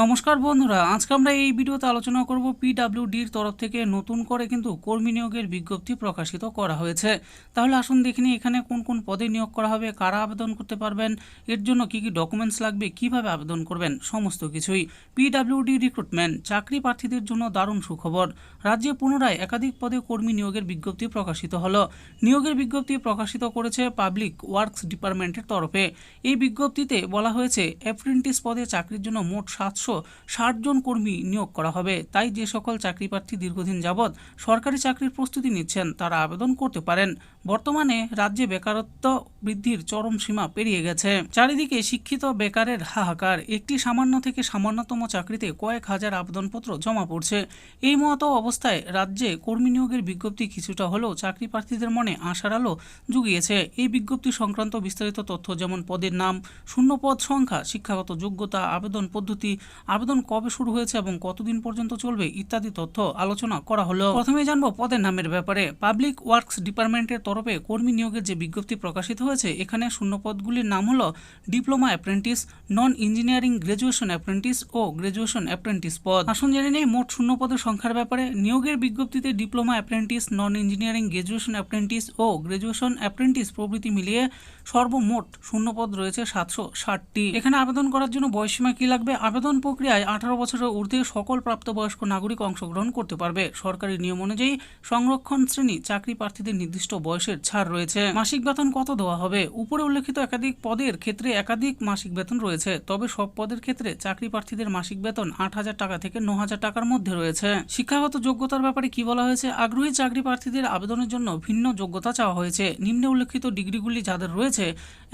নমস্কার বন্ধুরা, আজকে আমরা এই ভিডিওতে আলোচনা করব পিডাব্লিউডির তরফ থেকে নতুন করে কিন্তু কর্মী নিয়োগের বিজ্ঞপ্তি প্রকাশিত করা হয়েছে। তাহলে আসুন দেখে নিই এখানে কোন কোন পদে নিয়োগ করা হবে, কারা আবেদন করতে পারবেন, এর জন্য কি কি ডকুমেন্টস লাগবে, কীভাবে আবেদন করবেন, সমস্ত কিছুই। পিডাব্লিউডি রিক্রুটমেন্ট চাকরি প্রার্থীদের জন্য দারুণ সুখবর। রাজ্যে পুনরায় একাধিক পদে কর্মী নিয়োগের বিজ্ঞপ্তি প্রকাশিত হলো। নিয়োগের বিজ্ঞপ্তি প্রকাশিত করেছে পাবলিক ওয়ার্কস ডিপার্টমেন্টের তরফে। এই বিজ্ঞপ্তিতে বলা হয়েছে অ্যাপ্রেন্টিস পদে চাকরির জন্য মোট সাতশো ষাট জন কর্মী নিয়োগ করা হবে। তাই যে সকল চাকরি প্রার্থী দীর্ঘদিন যাবৎ সরকারি চাকরির প্রস্তুতি নিচ্ছেন, তারা আবেদন করতে পারেন। বর্তমানে রাজ্যে বেকারত্ব বৃদ্ধির চরম সীমা পেরিয়ে গেছে। চারিদিকে শিক্ষিত বেকারের হাহাকার। একটি সামান্য থেকে সামান্যতম চাকরিতে কয়েক হাজার আবেদনপত্র জমা পড়ছে। এই মতো অবস্থায় রাজ্যে কর্মী নিয়োগের বিজ্ঞপ্তি কিছুটা হলেও চাকরি প্রার্থীদের মনে আশার আলো জুগিয়েছে। এই বিজ্ঞপ্তি সংক্রান্ত বিস্তারিত তথ্য যেমন পদের নাম, শূন্য পদ সংখ্যা, শিক্ষাগত যোগ্যতা, আবেদন পদ্ধতি আবেদন কবে শুরু হয়েছে এবং কতদিন পর্যন্ত চলবে ইত্যাদি তথ্য আলোচনা করা হলো। প্রথমে জানব পদের নামের ব্যাপারে। পাবলিক ওয়ার্কস ডিপার্টমেন্টের তরফে কর্মী নিয়োগের যে বিজ্ঞপ্তি প্রকাশিত হয়েছে, এখানে শূন্য পদগুলির নাম হলো diploma apprentice, non engineering graduation apprentice ও গ্রাজুয়েশন অ্যাপ্রেন্টিস পদ। আসুন জেনে নেই, মোট শূন্য পদের সংখ্যার ব্যাপারে নিয়োগের বিজ্ঞপ্তিতে diploma apprentice, non engineering graduation apprentice ও গ্রাজুয়েশন অ্যাপ্রেন্টিস প্রভৃতি মিলিয়ে সর্বমোট শূন্য পদ রয়েছে সাতশো ষাটটি। এখানে আবেদন করার জন্য বয়সীমা কি লাগবে? আবেদন প্রক্রিয়ায় আঠারো বছরের ঊর্ধ্বে সকল প্রাপ্তবয়স্ক নাগরিক অংশগ্রহণ করতে পারবে। সরকারি নিয়ম অনুযায়ী সংরক্ষণ শ্রেণি চাকরি প্রার্থীদের নির্দিষ্ট বয়সের ছাড় রয়েছে। মাসিক বেতন কত দেওয়া হবে? উপরে উল্লেখিত একাধিক পদের ক্ষেত্রে একাধিক মাসিক বেতন রয়েছে, তবে সব পদের ক্ষেত্রে চাকরি প্রার্থীদের মাসিক বেতন আট হাজার টাকা থেকে ন হাজার টাকার মধ্যে রয়েছে। শিক্ষাগত যোগ্যতার ব্যাপারে কি বলা হয়েছে? আগ্রহী চাকরি প্রার্থীদের আবেদনের জন্য ভিন্ন যোগ্যতা চাওয়া হয়েছে। নিম্নে উল্লেখিত ডিগ্রিগুলি যাদের রয়েছে,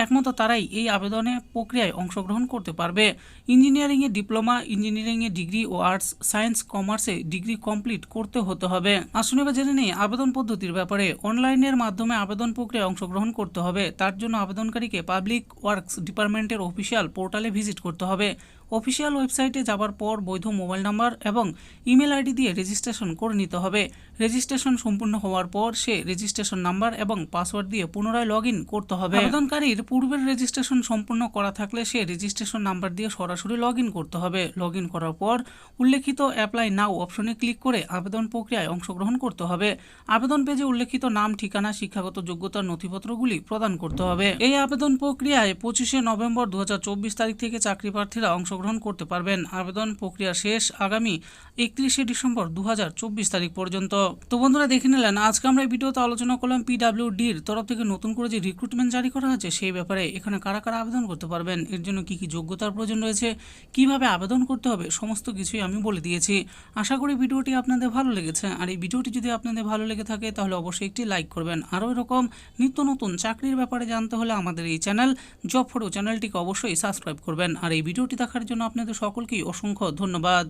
একমাত্র তারাই এই আবেদনে প্রক্রিয়ায় অংশগ্রহণ করতে পারবে। ইঞ্জিনিয়ারিংয়ে ডিপ্লোমা ইঞ্জিনিয়ারিংয়ে ডিগ্রি ও আর্টস, সায়েন্স, কমার্সে ডিগ্রি কমপ্লিট করতে হতে হবে। আসুন এবার জেনে নিই আবেদন পদ্ধতির ব্যাপারে। অনলাইনের মাধ্যমে আবেদন প্রক্রিয়ায় অংশগ্রহণ করতে হবে। তার জন্য আবেদনকারীকে পাবলিক ওয়ার্কস ডিপার্টমেন্টের অফিসিয়াল পোর্টালে ভিজিট করতে হবে। অফিসিয়াল ওয়েবসাইটে যাবার পর বৈধ মোবাইল নাম্বার এবং ইমেল আইডি দিয়ে রেজিস্ট্রেশন করে নিতে হবে। রেজিস্ট্রেশন সম্পূর্ণ হওয়ার পর সে রেজিস্ট্রেশন নাম্বার এবং পাসওয়ার্ড দিয়ে পুনরায় লগ করতে হবে। আবেদনকারীর পূর্বের রেজিস্ট্রেশন সম্পূর্ণ করা থাকলে সে রেজিস্ট্রেশন নাম্বার দিয়ে সরাসরি লগ করতে হবে। লগ করার পর উল্লেখিত অ্যাপ্লাই নাও অপশনে ক্লিক করে আবেদন প্রক্রিয়ায় অংশগ্রহণ করতে হবে। আবেদন পেজে উল্লেখিত নাম, ঠিকানা, শিক্ষাগত যোগ্যতার নথিপত্রগুলি প্রদান করতে হবে। এই আবেদন প্রক্রিয়ায় পঁচিশে নভেম্বর দু হাজার চব্বিশ তারিখ থেকে চাকরি প্রার্থীরা অংশগ্রহণ করতে পারবেন। আবেদন প্রক্রিয়া শেষ আগামী একত্রিশে ডিসেম্বর দু হাজার চব্বিশ তারিখ পর্যন্ত। তো বন্ধুরা, দেখে নিলেন, আজকে আমরা এই ভিডিওতে আলোচনা করলাম পিডাব্লিউডির তরফ থেকে নতুন করে যে রিক্রুটমেন্ট জারি করা হয়েছে, সেই ব্যাপারে এখানে কারা কারা আবেদন করতে পারবেন, এর জন্য কি কি যোগ্যতার প্রয়োজন রয়েছে, কীভাবে আবেদন করতে হবে, সমস্ত কিছুই আমি বলে দিয়েছি। আশা করি ভিডিওটি আপনাদের ভালো লেগেছে। আর এই ভিডিওটি যদি আপনাদের ভালো লেগে থাকে, তাহলে অবশ্যই একটি লাইক করবেন। আরও এরকম নিত্য নতুন চাকরির ব্যাপারে জানতে হলে আমাদের এই চ্যানেল জব ফটো চ্যানেলটিকে অবশ্যই সাবস্ক্রাইব করবেন। আর এই ভিডিওটি দেখার জন্য আপনাদের সকলকেই অসংখ্য ধন্যবাদ।